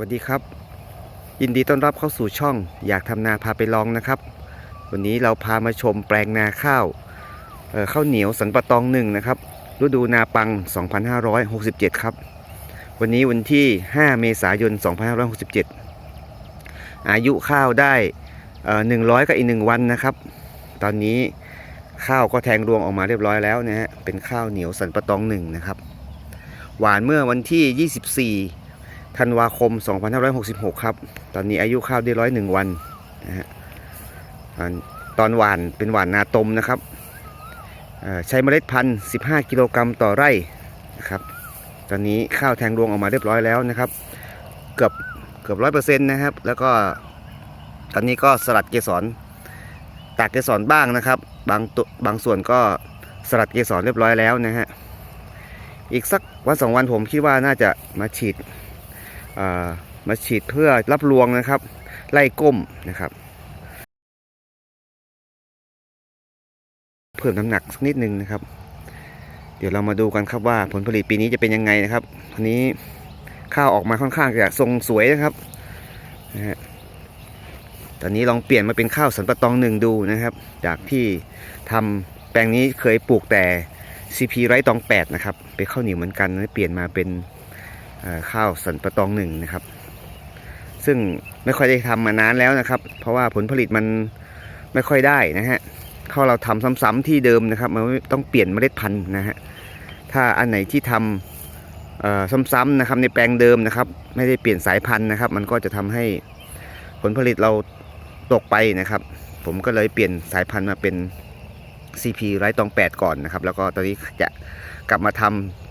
วัสดีครับ ยินดีต้อนรับเข้าสู่ช่อง อยากทำนาพาไปลองนะครับ วันนี้เราพามาชมแปลงนาข้าวเข้าวเหนียวสันปะตองหนึ่งนะครับ ฤดูนาปัง 2567 ครับ วันนี้วันที่ 5 เมษายน 2567 อายุข้าวได้ 100 กับอีก 1 วันนะครับ ตอนนี้ข้าวก็แทงรวงออกมาเรียบร้อยแล้วนะฮะเป็นข้าวเหนียวสันปะตองหนึ่งนะครับ หวานเมื่อวันที่ 24 ธันวาคม 2566 ครับ ตอนนี้อายุข้าวได้ร้อยหนึ่งวันนะฮะตอนหวานเป็นหวานนาตมนะครับเอ่อใช้เมล็ดพันธุ์ 15 กิโลกรัมต่อไร่นะครับ ตอนนี้ข้าวแทงรวงออกมาเรียบร้อยแล้วนะครับ เกือบเกือบร้อยเปอร์เซ็นต์นะครับ แล้วก็ตอนนี้ก็สลัดเกสรตากเกสรบ้างนะครับ บางตัวบางส่วนก็สลัดเกสรเรียบร้อยแล้วนะฮะ อีกสักวันสองวันผมคิดว่าน่าจะมาฉีด มาฉีดเพื่อรับรวงนะครับ ไล่ก้มนะครับ เพิ่มน้ำหนักสักนิดนึงนะครับ เดี๋ยวเรามาดูกันครับว่าผลผลิตปีนี้จะเป็นยังไงนะครับอันนี้ข้าวออกมาค่อนข้างจะทรงสวยนะครับนะฮะตอนนี้ลองเปลี่ยนมาเป็นข้าวสันปะตองหนึ่งดูนะครับ จากที่ทำแปลงนี้เคยปลูกแต่ CP ไรตอง 8 นะครับ เป็นข้าวเหนียวเหมือนกันเปลี่ยนมาเป็น ข้าวสันปะตองหนึ่งนะครับ ซึ่งไม่ค่อยได้ทำมานานแล้วนะครับ เพราะว่าผลผลิตมันไม่ค่อยได้นะฮะข้าวเราทำซ้ำๆที่เดิมนะครับมันต้องเปลี่ยนเมล็ดพันธุ์นะฮะถ้าอันไหนที่ทำซ้ำๆนะครับในแปลงเดิมนะครับ ไม่ได้เปลี่ยนสายพันธุ์นะครับ มันก็จะทำให้ผลผลิตเราตกไปนะครับ ผมก็เลยเปลี่ยนสายพันธุ์มาเป็น CP ไรตอง 8 ก่อนนะครับ แล้วก็ตอนนี้จะกลับมาทำ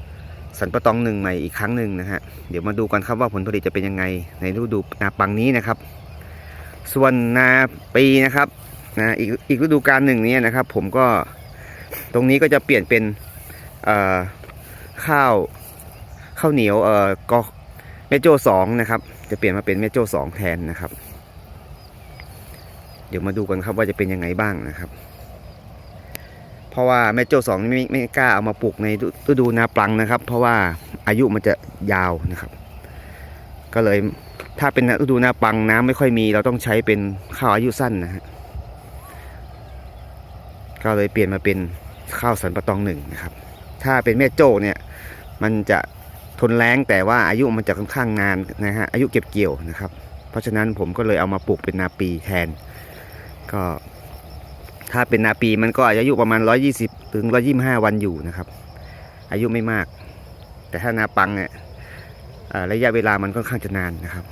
สันปะตองหนึ่งใหม่อีกครั้งหนึ่งนะฮะ เดี๋ยวมาดูกันครับว่าผลผลิตจะเป็นยังไง ในฤดูนาปังนี้นะครับ ส่วนนาปีนะครับนะอีกอีกฤดูกาลหนึ่งนี้นะครับ ผมก็ตรงนี้ก็จะเปลี่ยนเป็นข้าวข้าวเหนียวเอ่อก็เมโจสองนะครับ จะเปลี่ยนมาเป็นเมโจสองแทนนะครับ เดี๋ยวมาดูกันครับว่าจะเป็นยังไงบ้างนะครับ ราะว่าแม่โจ้สองไม่ไม่กล้าเอามาปลูกในฤดูนาปลังนะครับ เพราะว่าอายุมันจะยาวนะครับ ก็เลยถ้าเป็นฤดูนาปังน้ำไม่ค่อยมี เราต้องใช้เป็นข้าวอายุสั้นนะฮะก็เลยเปลี่ยนมาเป็นข้าวสันปะตองหนึ่งนะครับ ถ้าเป็นแม่โจ้เนี่ยมันจะทนแรงแต่ว่าอายุมันจะค่อนข้างนานนะฮะอายุเก็บเกี่ยวนะครับ เพราะฉะนั้นผมก็เลยเอามาปลูกเป็นนาปีแทน ก็ ถ้าเป็นนาปีมันก็อายุประมาณ 120ถึง125 วันอยู่นะครับ อายุไม่มาก แต่ถ้านาปังเนี่ยระยะเวลามันค่อนข้างจะนานนะครับ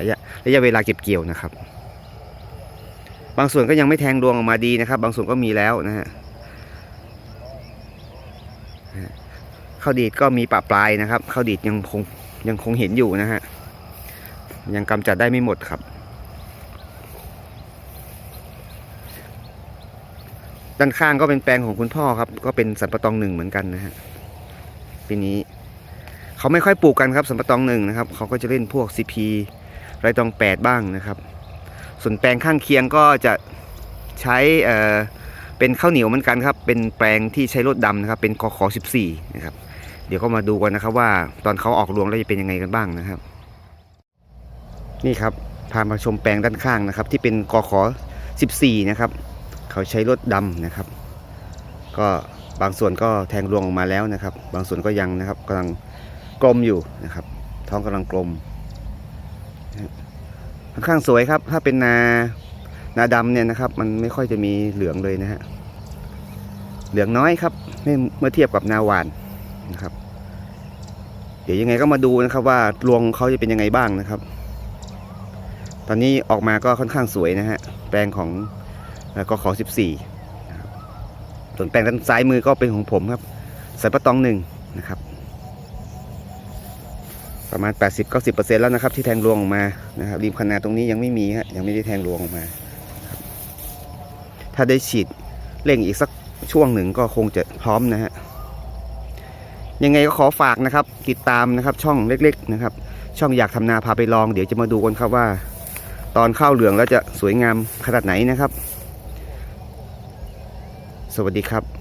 ระยะระยะเวลาเก็บเกี่ยวนะครับ บางส่วนก็ยังไม่แทงรวงออกมาดีนะครับ บางส่วนก็มีแล้วนะฮะข้าวดีดก็มีปะปลายนะครับข้าวดีดยังคงยังคงเห็นอยู่นะฮะยังกำจัดได้ไม่หมดครับ ด้านข้างก็เป็นแปลงของคุณพ่อครับ ก็เป็นสันปะตองหนึ่งเหมือนกันนะฮะปีนี้ เขาไม่ค่อยปลูกกันครับสันปะตองหนึ่งนะครับ เขาก็จะเล่นพวก CP ไรตองแปดบ้างนะครับ ส่วนแปลงข้างเคียงก็จะใช้เอ่อเป็นข้าวเหนียวเหมือนกันครับ เป็นแปลงที่ใช้รถดำนะครับ เป็นกขอ14นะครับ เดี๋ยวก็มาดูกันนะครับว่าตอนเขาออกรวงแล้วจะเป็นยังไงกันบ้างนะครับ นี่ครับพามาชมแปลงด้านข้างนะครับ ที่เป็นกขอ14นะครับ เขาใช้รถดำนะครับ ก็บางส่วนก็แทงรวงออกมาแล้วนะครับ บางส่วนก็ยังนะครับกำลังกลมอยู่นะครับ ท้องกำลังกลมค่อนข้างสวยครับ ถ้าเป็นนานาดำเนี่ยนะครับ มันไม่ค่อยจะมีเหลืองเลยนะฮะเหลืองน้อยครับเมื่อเมื่อเทียบกับนาหวานนะครับ เดี๋ยวยังไงก็มาดูนะครับ ว่ารวงเขาจะเป็นยังไงบ้างนะครับ ตอนนี้ออกมาก็ค่อนข้างสวยนะฮะแปลงของ แล้วก็ขอ 14ส่วนแปลงด้านซ้ายมือก็เป็นของผมครับสายปะตองหนึ่งนะครับ ประมาณ 80-90%แล้วนะครับที่แทงรวงออกมานะครับริมคนาตรงนี้ยังไม่มีฮะยังไม่ได้แทงรวงออกมา ถ้าได้ฉีดเร่งอีกสักช่วงหนึ่งก็คงจะพร้อมนะฮะยังไงก็ขอฝากนะครับ ติดตามนะครับช่องเล็กๆนะครับ ช่องอยากทำนาพาไปลอง เดี๋ยวจะมาดูกันครับว่า ตอนข้าวเหลืองแล้วจะสวยงามขนาดไหนนะครับ สวัสดีครับ